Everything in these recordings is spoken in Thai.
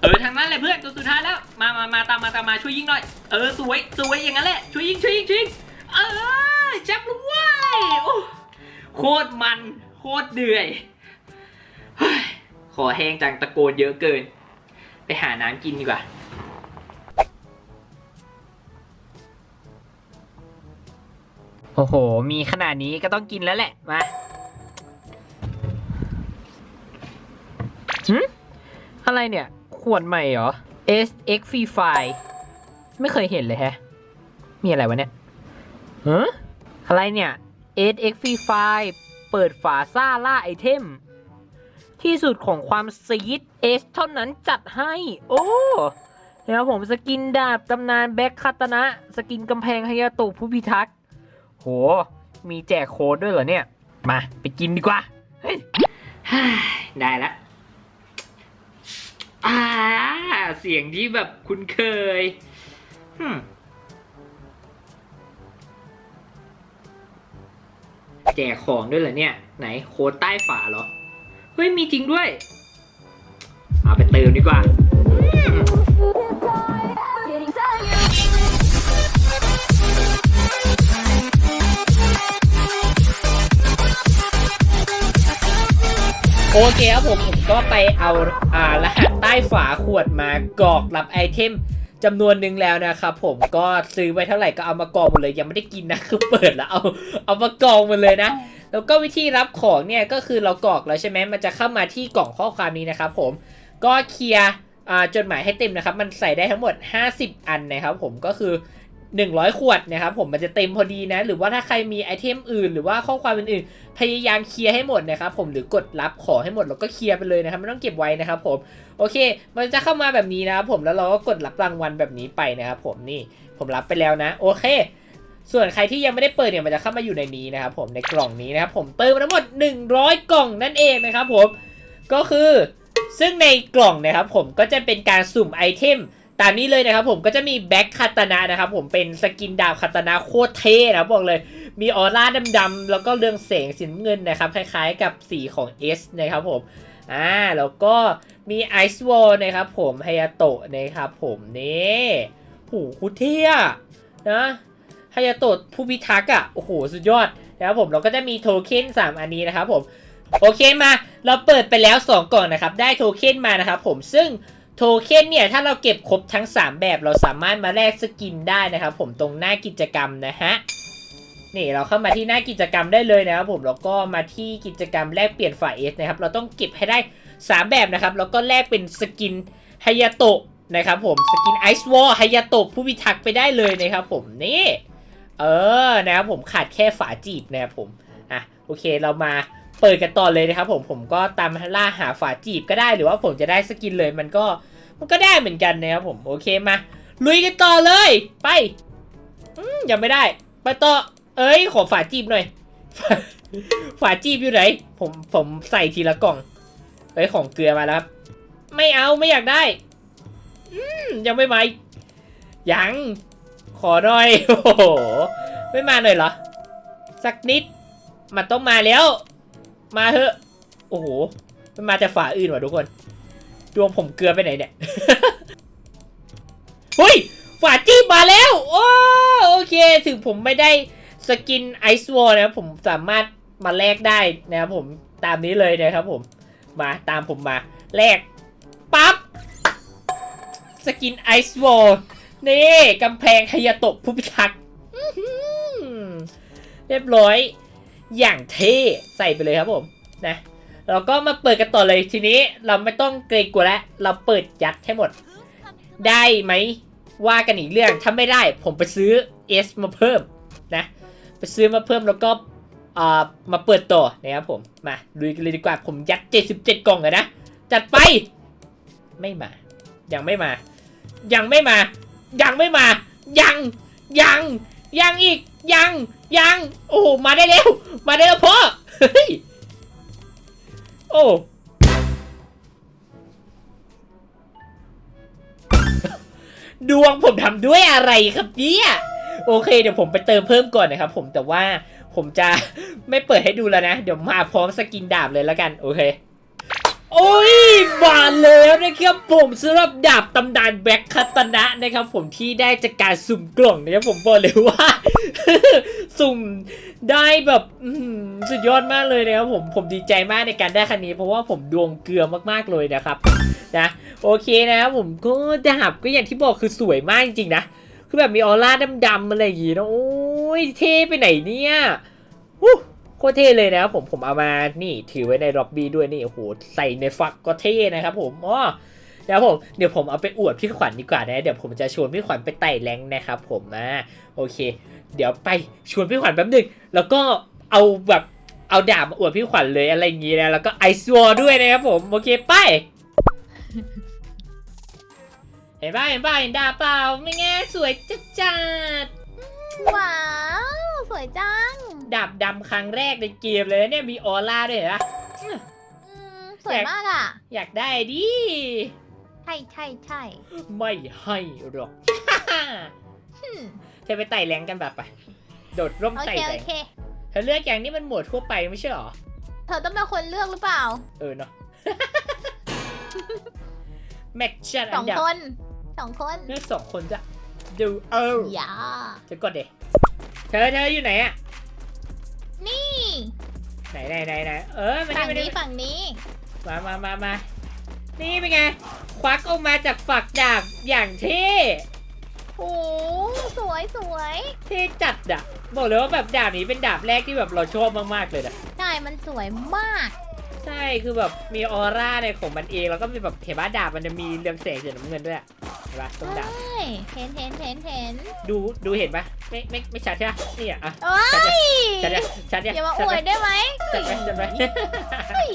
เออทางนั้นแหละเพื่อนตัวสุดท้ายแล้ว มามามาตามมาตามมาช่วยยิงหน่อย เออสวยสวยอย่างนั้นแหละช่วยยิงช่วยยิงช่วยยิงเออจับลูกว้ยโอ้โคตรมัน โคตรเดือยขอแห้งจังตะโกนเยอะเกิน ไปหาน้ำกินดีกว่าโอ้โห มีขนาดนี้ก็ต้องกินแล้วแหละ มาหืมอะไรเนี่ย ขวดใหม่เหรอ SX Free Fire ไม่เคยเห็นเลยแฮะ มีอะไรวะเนี่ยฮะอะไรเนี่ย SX Free Fire เปิดฝาซ่าล่าไอเทม ที่สุดของความซีดเอสเท่านั้นจัดให้ โอ้แล้วผมสกินดาบตำนานแบ็คคาตนะ สกินกำแพงฮายาโตะผู้พิทักษ์โห มีแจกโค้ดด้วยเหรอเนี่ย มา ไปกินดีกว่า เฮ้ย ได้ละ อ่า เสียงที่แบบคุ้นเคยแจกของด้วยเหรอเนี่ย ไหนโค้ดใต้ฝาเหรอ เฮ้ย มีจริงด้วย เอาไปเติมดีกว่า โอเคครับผมผมก็ไปเอาอ่ารหัสใต้ฝาขวดมากรอกรับไอเทมจำนวนหนึ่งแล้วนะครับผมก็ซื้อไว้เท่าไหร่ก็เอามากรองหมดเลยยังไม่ได้กินนะคือเปิดแล้วเอาเอามากรองหมดเลยนะ แล้วก็วิธีรับของเนี่ยก็คือเรากรอกแล้วใช่ไหมมันจะเข้ามาที่กล่องข้อความนี้นะครับผมก็เคลียร์จดหมายให้เต็มนะครับ มันใส่ได้ทั้งหมด 50 อันนะครับผมก็คือ 100 ขวดนะครับผมมันจะเต็มพอดีนะ หรือว่าถ้าใครมีไอเทมอื่น หรือว่าข้อความอื่นๆพยายามเคลียร์ให้หมดนะครับผมหรือกดรับขอให้หมดแล้วก็เคลียร์ไปเลยนะครับไม่ต้องเก็บไว้นะครับผมโอเค มันจะเข้ามาแบบนี้นะครับผมแล้วเราก็กดรับรางวัลแบบนี้ไปนะครับผมนี่ผมรับไปแล้วนะ โอเค ส่วนใครที่ยังไม่ได้เปิดเนี่ยมันจะเข้ามาอยู่ในนี้นะครับผมในกล่องนี้นะครับผมเติมทั้งหมด 100 กล่องนั่นเองนะครับผมก็คือซึ่งในกล่องนะครับผมก็จะเป็นการสุ่มไอเทม ตามนี้เลยนะครับผมก็จะมีแบ็คคาตานะนะครับผมเป็นสกินดาบคาตานะโคตรเท่นะบอกเลย มีออร่าดำๆแล้วก็เรืองแสงสีน้ำเงินนะครับคล้ายๆกับสีของ S นะครับผมอ่าแล้วก็มีไอซ์วอลนะครับผมไฮยาโตะนะครับผมนี่หูคุเท่อะนะไฮยาโตะผู้พิทักษ์อะโอ้โหสุดยอดนะครับผมเราก็จะมีโทเค็น3 อันนี้นะครับผมโอเคมาเราเปิดไปแล้ว 2 กล่องนะครับ ได้โทเค็นมานะครับผมซึ่ง โทเค็นเนี่ย ถ้าเราเก็บครบทั้ง 3 แบบเราสามารถมาแลกสกินได้นะครับผมตรงหน้ากิจกรรมนะฮะนี่เราเข้ามาที่หน้ากิจกรรมได้เลยนะครับผมแล้วก็มาที่กิจกรรมแลกเปลี่ยนฝ่ายเอสนะครับเราต้องเก็บให้ได้ 3 แบบนะครับแล้วก็แลกเป็นสกินฮายาโตะนะครับผมสกินไอซ์วอลฮายาโตะผู้พิทักษ์ไปได้เลยนะครับผมนี่เออนะครับผมขาดแค่ฝาจีบนะครับผมอะโอเคเรามาเปิดกันต่อเลยนะครับผมผมก็ตามล่าหาฝาจีบก็ได้หรือว่าผมจะได้สกินเลยมันก็ มันก็ได้เหมือนกันนะครับผมโอเคมา ลุยกันต่อเลย ไปอืมยังไม่ได้ ไปต่อ เอ้ย ขอฝาจีบหน่อย ฝาจีบอยู่ไหน ผมผมใส่ทีละกล่อง เอ้ย ของเกลือมาแล้วครับ ไม่เอาไม่อยากได้ อืมยังไม่มาอีกยัง ขอหน่อย โอ้โห ไม่มาหน่อยเหรอ สักนิด มันต้องมาแล้ว มาเถอะ โอ้โห มันมาแต่ฝาอื่นว่ะทุกคน ดวงผมเกลือไปไหนเนี่ยเฮ้ยฝาจีบมาแล้วโอ้โอเค ถึงผมไม่ได้สกินไอซ์วอลนะครับผมสามารถมาแลกได้นะครับผมตามนี้เลยนะครับผมมาตามผมมาแลกปั๊บสกินไอซ์วอลนี่กำแพงฮยาโตะผู้พิทักษ์เรียบร้อย อย่างเท่ใส่ไปเลยครับผมนะ เราก็มาเปิดกันต่อเลยทีนี้เราไม่ต้องเกรงกลัวแล้วเราเปิดยัดให้หมด ได้ไหมว่ากันอีกเรื่องถ้าไม่ได้ผมไปซื้อ S มาเพิ่มนะไปซื้อมาเพิ่มแล้วก็อ่ามาเปิดต่อนะครับผมมาลุยกันเลยดีกว่าผมยัด 77 กล่องเลยนะจัดไปไม่มา ยังไม่มา ยังไม่มา ยังไม่มา ยัง ยัง ยังอีก ยัง ยัง โอ้มาได้แล้วมาได้แล้วพ่อเฮ้ย โอ้ดวงผมทำด้วยอะไรครับเนี่ยโอเคเดี๋ยวผมไปเติมเพิ่มก่อนนะครับ ผมแต่ว่าผมจะไม่เปิดให้ดูแล้วนะ เดี๋ยวมาพร้อมสกินดาบเลยแล้วกัน โอเค โอ้ยมาแล้วนะครับผมสำหรับดาบตำนานแบ็คคัตนะนะครับผมที่ได้จากการสุ่มกล่องนะครับผมบอกเลยว่า สุ่มได้แบบสุดยอดมากเลยนะครับผมผมดีใจมากในการได้คันนี้ เพราะว่าผมดวงเกลือมากๆเลยนะครับนะโอเคนะครับผมก็ดาบก็อย่างที่บอกคือสวยมากจริงๆนะ คือแบบมีออร่าดำๆอะไรอย่างงี้นะโอ้ยเท่ไปไหนเนี่ย โคตรเท่เลยนะครับผมผมเอามานี่ถือไว้ในล็อบบี้ด้วยนี่โอ้โหใส่ในฟักก็เท่นะครับผมอ๋อเดี๋ยวผมเดี๋ยวผมเอาไปอวดพี่ขวัญดีกว่านะเดี๋ยวผมจะชวนพี่ขวัญไปไต่แรงนะครับผมนะโอเค เดี๋ยวไปชวนพี่ขวัญแป๊บหนึงแล้วก็เอาแบบเอาดาบมาอวดพี่ขวัญเลยอะไรอย่างงี้นะแล้วก็ไอซ์วอด้วยนะครับผมโอเคไปเห็นป่ะเห็นป่ะเห็นดาบเปล่าไม่แง่สวยจัดจัดว้าว สวยจัง ดาบดำครั้งแรกในเกมเลยเนี่ยมีออร่าด้วยเห็นปะอืมสวยมากอะ อยากได้ดิใช่ใช่ใช่ไม่ให้หรอก อืมเธอไปไต่แรงกันแบบไป โดดร่มโอไต่เคแรโองเค เธอเลือกอย่างนี้มันหมวดทั่วไปไม่ใช่หรอ เธอต้องเป็นคนเลือกหรือเปล่าเออเนาะ แม็กชันสอัอนงดับคนสองคนเลือกสองคนจะดูเอออย่าจะกดเดเธอเธออยู่ไหนอะนี่ ไหนไหนไหนไหนเออมาฝั่นี่งมานี้นี่ฝั่งนี้ มามามามานี่เป็นไง ควักออกมาจากฝักดาบอย่างเท่โอ้สวยสวยเท่จัดอะบอกเลยว่าแบบดาบนี้เป็นดาบแรกที่แบบเราชอบมากๆเลยนะใช่มันสวยมาก ใช่คือแบบมีออร่าในของมันเองแล้วก็มีแบบเห็นว่าดาบมันจะมีเรืองแสงสีน้ำเงินด้วยอะเห็น ปะตรงดาบ ใช่เห็นเห็นเห็นเห็นดูดูเห็นปะไม่ไม่ไม่ชัดใช่ปะนี่อะอะโอ้ยชัดยังชัดยังอย่ามาอชัดวไหดได้ไหมชัดไหมชัดไหม เฮ้ย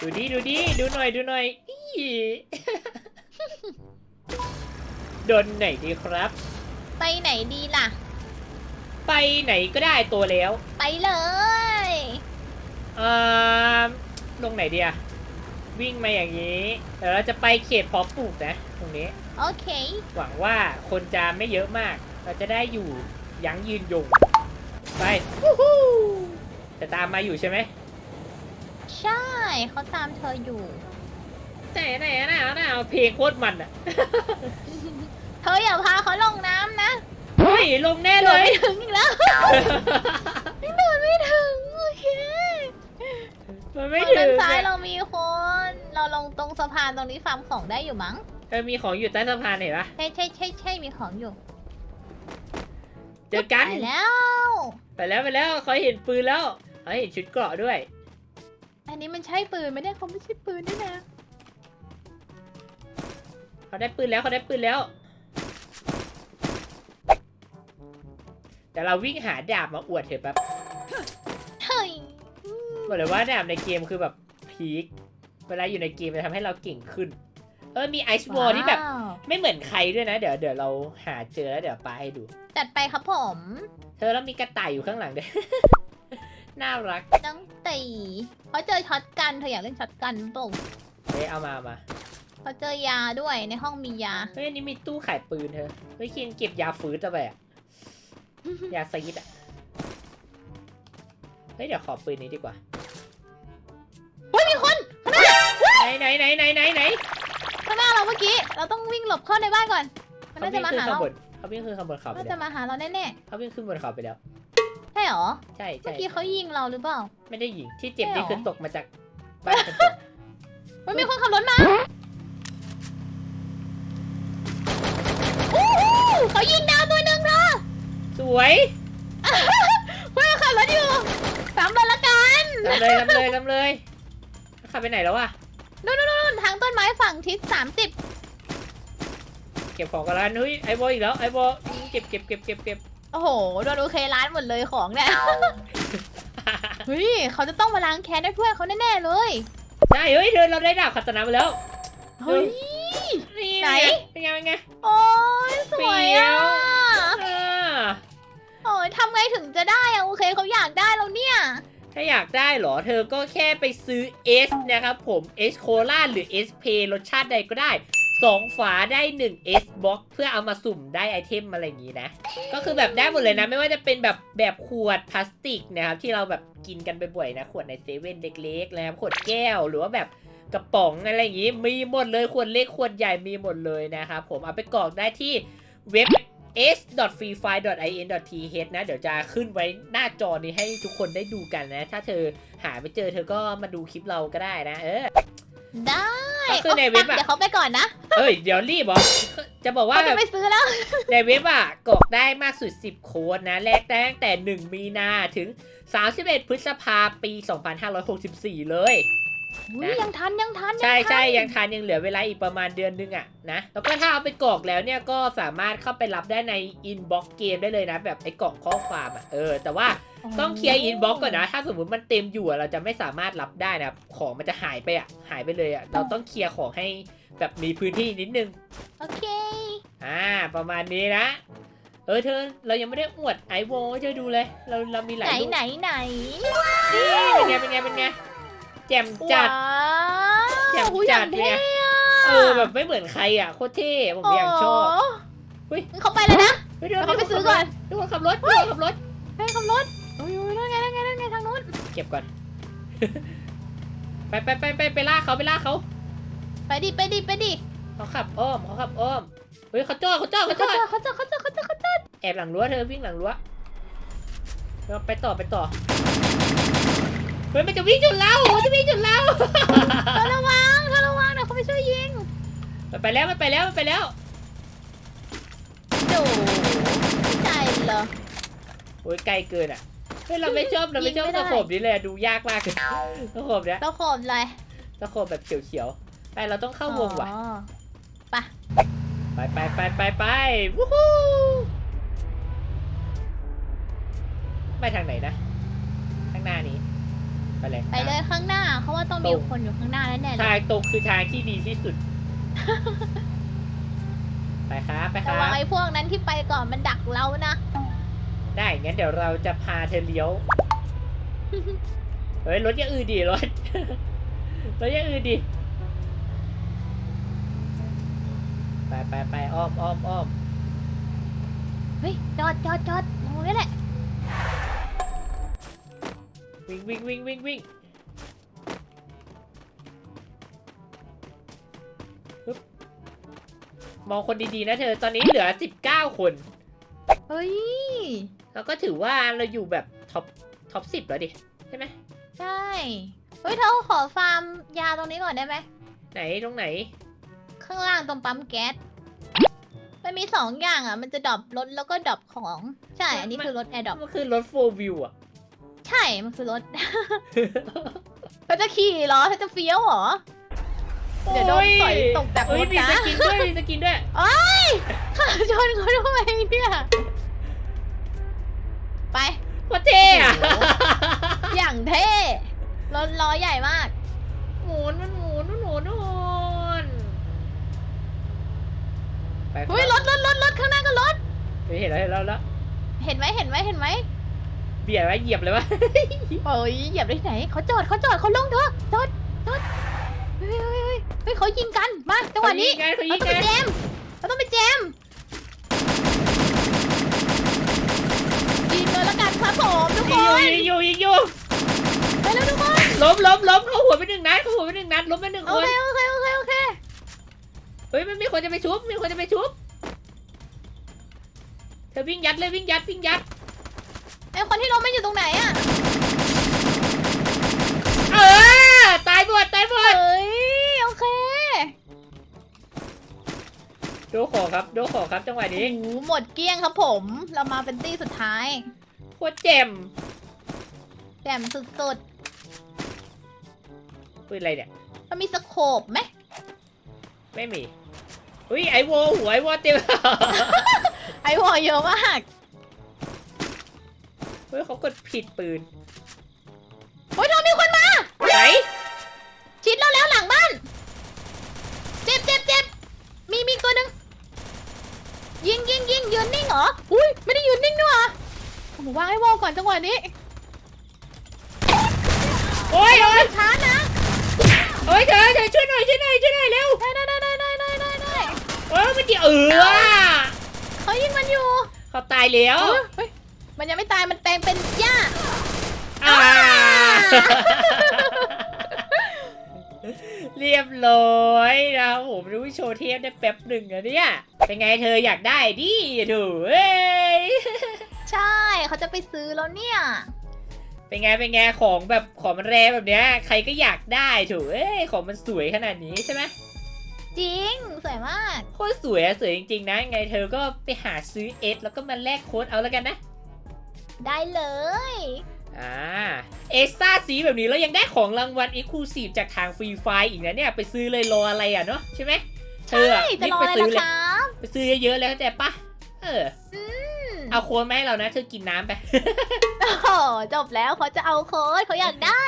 ดูดิดูดิดูหน่อยดูหน่อยอีโดนไหนดีครับ ไปไหนดีล่ะ ไปไหนก็ได้ตัวแล้วไปเลยเอ่อลงไหนดีอะวิ่งมาอย่างนี้เดี๋ยวเราจะไปเขตเพาะปลูกนะ ตรงนี้ โอเค หวังว่าคนจะไม่เยอะมาก เราจะได้อยู่ยั้งยืนยง ไปวู้ฮู้จะตามมาอยู่ใช่ไหม ใช่เขาตามเธออยู่ แต่ไหนไหนไหนเอาเพลงโคตรมันอะเธออย่าพาเขาลงน้ำนะเฮ้ยลงแน่โดเลดยไม่ถึงอีกแล้วโดดไม่ถึงโอเคมันไม่ฝั่งถึด้านงซ้ายอะเรามีคน เราลงตรงสะพานตรงนี้ฟาร์มของได้อยู่มั้ง เออมีของอยู่ใต้สะพานเห็นปะใช่ใช่ใช่ใช่มีของอยู่เจอกัน ไปแล้ว ไปแล้วไปแล้วเขาเห็นปืนแล้วเขาเห็นชุดเกราะด้วย อันนี้มันใช่ปืนไม่ได้เขาไม่ใช่ปืนด้วยนะเขาได้ปืนแล้วเขาได้ปืนแล้ว แต่เราวิ่งหาดาบมาอวดเถอะแบบเฮ้ยบอกเลยว่าดาบในเกมคือแบบพีคเวลาอยู่ในเกมจะทำให้เราเก่งขึ้น เออมีไอซ์บอลที่แบบ ว้าวไม่เหมือนใครด้วยนะ เดี๋ยวเดี๋ยวเราหาเจอแล้วเดี๋ยวปาให้ดู จัดไปครับผม เธอแล้วมีกระต่ายอยู่ข้างหลังด้วย น่ารักน้องตีเขาเจอช็อตกันเธออยากเล่นช็อตกันเปล่าเฮ้ยเอามาเอามาเขาเจอยาด้วยในห้องมียา เฮ้ยอันนี้มีตู้ขายปืนเธอเฮ้ยเคียนเก็บยาฟื้นจะไปอะ ยาซีดอะเฮ้ยเดี๋ยวขอปืนนี้ดีกว่าเฮ้ยมีคนไหนไหนไหนไหนไหนไหนข้างหน้าเราเมื่อกี้ เราต้องวิ่งหลบเข้าในบ้านก่อน มันเขาน่าจะวิ่งมาขึ้นหาข้างเราบนเขาวิ่งขึ้นข้างบนเขาไปน่าแล้จะวมาหาเราแน่เขาวิ่งขึ้นบนเขาไปแล้ว ๆใช่เหรอ ใช่เมื่ใช่อกี้เขายิงเราหรือเปล่า ไม่ได้ยิงที่เจ็บใช่นี่หรอคือตกมาจากบ้านกระจกมันมีคนขับรถมาอู้หูเขายิงดาวตัวหนึ่งเธอสวยเพื่อนขับรถอยู่ตามเลยละกัน ทำเลยทำเลยทำเลยขับไปไหนแล้ววะ นู่นนู่นนู่น ทางต้นไม้ฝั่งทิศสามสิบเก็บของกันแล้วเฮ้ยไอโบอีกแล้วไอโบเก็บเก็บเก็บเก็บเก็บโอ้โหโดนโอเคร้านหมดเลยของเนี่ยเฮ้ยเขาจะต้องมาล้างแค้นด้วยเพื่อนเขาแน่ๆเลยใช่เฮ้ยเดินเราได้ดาบคัตนามาแล้วเฮ้ยนี่ไหนเป็นไงเป็นไงโอ้ยสวยอะอ่าโอ้ยทำไงถึงจะได้อะโอเคเขาอยากได้แล้วเนี่ย ถ้าอยากได้เหรอ เธอก็แค่ไปซื้อ S นะครับผม S โคลาหรือ S p รสชาติใดก็ได้ 2 ฝาได้ 1 S box เพื่อเอามาสุ่มได้ไอเทมอะไรอย่างนี้นะ ก็คือแบบได้หมดเลยนะ ไม่ว่าจะเป็นแบบแบบขวดพลาสติกนะครับที่เราแบบกินกันบ่อยๆนะ ขวดในเซเว่นเล็กๆนะครับขวดแก้วหรือว่าแบบกระป๋องอะไรอย่างงี้มีหมดเลยขวดเล็กขวดใหญ่มีหมดเลยนะครับผมเอาไปกรอกได้ที่เว็บ s.freefire.in.th นะ เดี๋ยวจะขึ้นไว้หน้าจอนี้ให้ทุกคนได้ดูกันนะ ถ้าเธอหาไม่เจอเธอก็มาดูคลิปเราก็ได้นะ เออ ได้ก็คือในเว็บอะเดี๋ยวเขาไปก่อนนะ เอ้ย เดี๋ยวรีบเหรอ จะบอกว่าเขาจะไปซื้อแล้ว ในเว็บอะกรอกได้มากสุด 10 โค้ดนะ แลกได้ตั้งแต่ 1 มีนาถึง 31 พฤษภาปี 2564 เลย อุ๊ยยังทันยังทันใช่ยังทันใช่ยังทันยังเหลือเวลาอีกประมาณเดือนนึงอะนะแล้วก็ถ้าเอาไปกรอกแล้วเนี่ยก็สามารถเข้าไปรับได้ในอินบ็อกเกมได้เลยนะ แบบไอ้กล่องข้อความอะเออแต่ว่าต้องเคลียร์อินบ็อกก่อนนะ ถ้าสมมติมันเต็มอยู่อะเราจะไม่สามารถรับได้นะของมันจะหายไปอะหายไปเลยอะเราต้องเคลียร์ของให้แบบมีพื้นที่นิดนึง โอเค อ่าประมาณนี้นะ เออเธอเรายังไม่ได้อวดไอโวให้เธอดูเลย เราเรามีหไหลานยรูปไหนไหนนี่เป็นไงเป็นไงเป็นไง แจ่มจัดว้าวแจ่มอุ๊ยจัดอย่างเนี่เท่ยอะเออแบบไม่เหมือนใครอะโคตรเท่ผมอย่างชอบโเฮ้ยเขาไปเลยนะเฮ้ยเดี๋ยวเขาไปซื้อก่อนทุกคนขับรถทุกคนขับรถให้ขับรถโอ้ยโอ้ยนั่นไงนั่นไงนั่นไงทางนู้นเก็บก่อน ไปไปไปไปไปล่าเขาไปล่าเขาไปดิไปดิไปดิเขาขับอ้อมเขาขับอ้อมเฮ้ยเขาจ้อเขาจ้อเขาเขาเจจ้ออเขาเจอเขาเจอเขาเจอเขาเจอแอบหลังรั้วเธอวิ่งหลังรั้วเราไปต่อไปต่อเฮ้ยมันจะวิ่งจนเรามันจะวิ่งจนเรา เธอระวังเธอระวังเดี๋ยวเขาไปช่วยยิงมันไปแล้วมันไปแล้วมันไปแล้ว โดใจเหรอ โอ้ยไกลเกินอะเฮ้ยเราไม่ชอบเราไม่ชอบยิงไม่ได้ ตะขบนี้เลยอะดูยากมากเลยตะขบเนี้ยเราโขมเลยตะขบแบบเขียวๆไปเราต้องเข้าวงว่ะ อ๋อไปไปไปไปไปวู้ฮู้ไปทางไหนนะ ข้างหน้านี้ ไปเลยไปเลยข้างหน้าเขาว่าต้องมีคนอยู่ข้างหน้าแน่ๆเลทายงตรงคือทางที่ดีที่สุด ไปครับไปคระรัวังบไอ้พวกนั้นที่ไปก่อนมันดักเรานะ ได้งั้นเดี๋ยวเราจะพาเธอเลี้ยว เฮ้ยรถอยังอื่นดีรถ รถอยังอื่นดีไปไปไปอ้อมอ้อมอ้อม เฮ้ยจอดจอดจอดตรงนี้แหละ วิ่งวิ่งวิ่งวิ่งวิ่งฮึบมองคนดีๆนะเธอ ตอนนี้เหลือ 19 คน เฮ้ย แล้วก็ถือว่าเราอยู่แบบท็อปท็อปสิบแล้วดิ ใช่ไหม ใช่ เฮ้ยเธอขอฟาร์มยาตรงนี้ก่อนได้ไหม ไหนตรงไหน ข้างล่างตรงปั๊มแก๊ส มันมีสองอย่างอะ มันจะดรอปรถแล้วก็ดรอปของ ใช่ อันนี้คือรถแอร์ดรอปมันคือรถโฟวิวอะ ใช่ มันคือรถ เธอจะขี่เหรอเธอจะเฟี้ยวเหรอ เดี๋ยวโดนต่อยตกจากรถนะ เอ้ยมีสกินด้วยมีสกินด้วย ชนเขาด้วยเนี่ย ไป โคตรเท่อะอย่างเท่รถล้อใหญ่มาก หมุนมันหมุนมันหมุนหมุนไปครับเฮ้ยรถรถรถรถข้างหน้าก็รถ เฮ้ยเห็นแล้วเห็นแล้วแล้วเห็นไหมเห็นไหมเห็นไหม เบียดไว้เหยียบเลยวะ โอ้ยเหยียบได้ไหนเขาจอดเขาจอดเขาลงเถอะจอดจอดเฮ้ยเฮ้ยเฮ้ยเฮ้ยเขายิงกันมาจังหวะนี้เขายิเรางต้องไงไปแจมเราต้องไปแจมยิงเลยละกันครับผมทุกคยิงอยู่นยิงอยู่ยิงอยู่ไปแล้วทุกคนล้มล้มล้มเขาหัวไปหนึ่งนัดเขาหัวไปหนึ่งนัดล้มไปหนึ่งโอคนเคโอเคโอเคโอเคเฮ้ยมันมีคนจะไปชุบมีคนจะไปชุบเธอวิ่งยัดเลยวิ่งยัดวิ่งยัด ไอคนที่ล้มไม่อยู่ตรงไหนอะเออตายหมดตายหมดเอ้ยโอเคดูขอครับดูขอครับจังหวะโอ้นี้โหหมดเกลี้ยงครับผม เรามาเป็นตี้สุดท้ายโคตรเจ็มแจมสุดปืนอะไรเนี่ย ๆมันมีสโคปไหมไม่มี อุ้ยไอโวหัวไอโวเต็ม ไอวอลเยอะมากเฮ้ยเขา กดผิดปืน โอ้ยโดนมีคนมา ไหน ชิดเราแล้วหลังบ้าน เจ็บเจ็บเจ็บมีมีอีกตัวหนึ่งยิงยิงยิงยืนนิ่งเหรอ อุ้ยไม่ได้ยืนนิ่งด้วยว่ะผมวางไอ้วอลก่อนจังหวะนี้โอ้ยโอ้ยช้านะโอ้ยเธอเธอช่วยหน่อยช่วยหน่อยช่วยหน่อยเร็วได้ได้ได้ได้ได้ได้ได้โอ้ยมันจะเออเขายิงมันอยู่ เขาตายแล้วเฮ้ยเฮ้ย มันยังไม่ตายมันแปลงเป็นหญ้าอ่าเรียบร้อยนะครับผมรู้โชว์เทปได้แป๊บหนึ่งอะเนี่ยเป็นไงเธออยากได้ดิถูเอ้ยใช่เขาจะไปซื้อแล้วเนี่ย เป็นไงเป็นไงของแบบของมันแรแบบเนี้ยใครก็อยากได้ถูเอ้ยของมันสวยขนาดนี้ใช่ไหมจริง สวยมาก โคตรสวยอะสวยจริงๆนะ ไงเธอก็ไปหาซื้อเอสแล้วก็มาแลกโค้ดเอาแล้วกันนะ ได้เลย อ่า เอซ่าสีแบบนี้แล้วยังได้ของรางวัลอีคูซีฟจากทางฟรีไฟอีกนะเนี่ย ไปซื้อเลยรออะไรอะเนาะใช่ไหมเธอใช่อะจะรีบรอไปอะไรซื้อล่ะเลยครับ ไปซื้อเยอะๆเลยเข้าใจปะเอออืมเอาโค้ดมาให้เรานะเธอกินน้ำไป โอ้โหจบแล้วเขาจะเอาโค้ดเขาอยากได้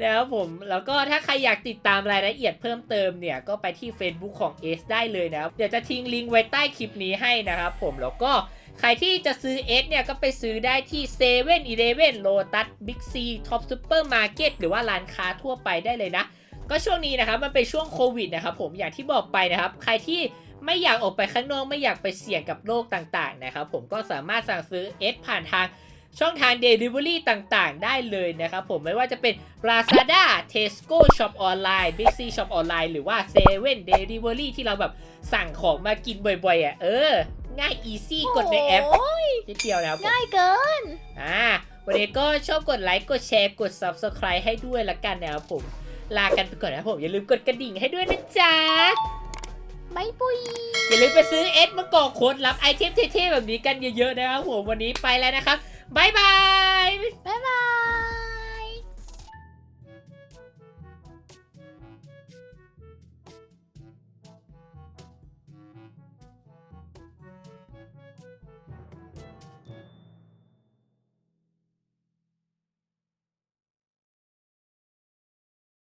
นะครับผมแล้วก็ถ้าใครอยากติดตามรายละเอียดเพิ่มเติมเนี่ย ก็ไปที่ Facebook ของ S ได้เลยนะครับ เดี๋ยวจะทิ้งลิงก์ไว้ใต้คลิปนี้ให้นะครับผมแล้วก็ ใครที่จะซื้อ S เนี่ยก็ไปซื้อได้ที่7 e เ e ่ e อเ Lotus Big C Top Supermarket หรือว่าร้านค้าทั่วไปได้เลยนะ ก็ช่วงนี้นะครับมันเป็นช่วงโควิดนะครับผมอย่างที่บอกไปนะครับ ใครที่ไม่อยากออกไปข้างนอกไม่อยากไปเสี่ยงกับโรคต่างๆนะครับผมก็สามารถสั่งซื้อ S ผ่านทาง ช่องทาง Delivery ต่างๆ ได้เลยนะครับผมไม่ว่าจะเป็น Lazada, Tesco Shop Online, Big C Shop Online หรือว่า Seven Delivery ที่เราแบบสั่งของมากินบ่อยๆอะเออ ง่าย easy กดในแอปโอ้ยนิดเดียวนะครับผมง่ายเกินอ่าวันนี้ก็ชอบกดไลค์กดแชร์กด Subscribe ให้ด้วยละกันนะครับผม ลากันไปก่อนนะครับผม อย่าลืมกดกระดิ่งให้ด้วยนะจ๊ะไม่ปุยอย่าลืมไปซื้อเอสมากรอกโค้ดรับไอเทมเท่ๆแบบนี้กันเยอะๆนะครับผมวันนี้ไปแล้วนะครับ Bye bye. Bye bye.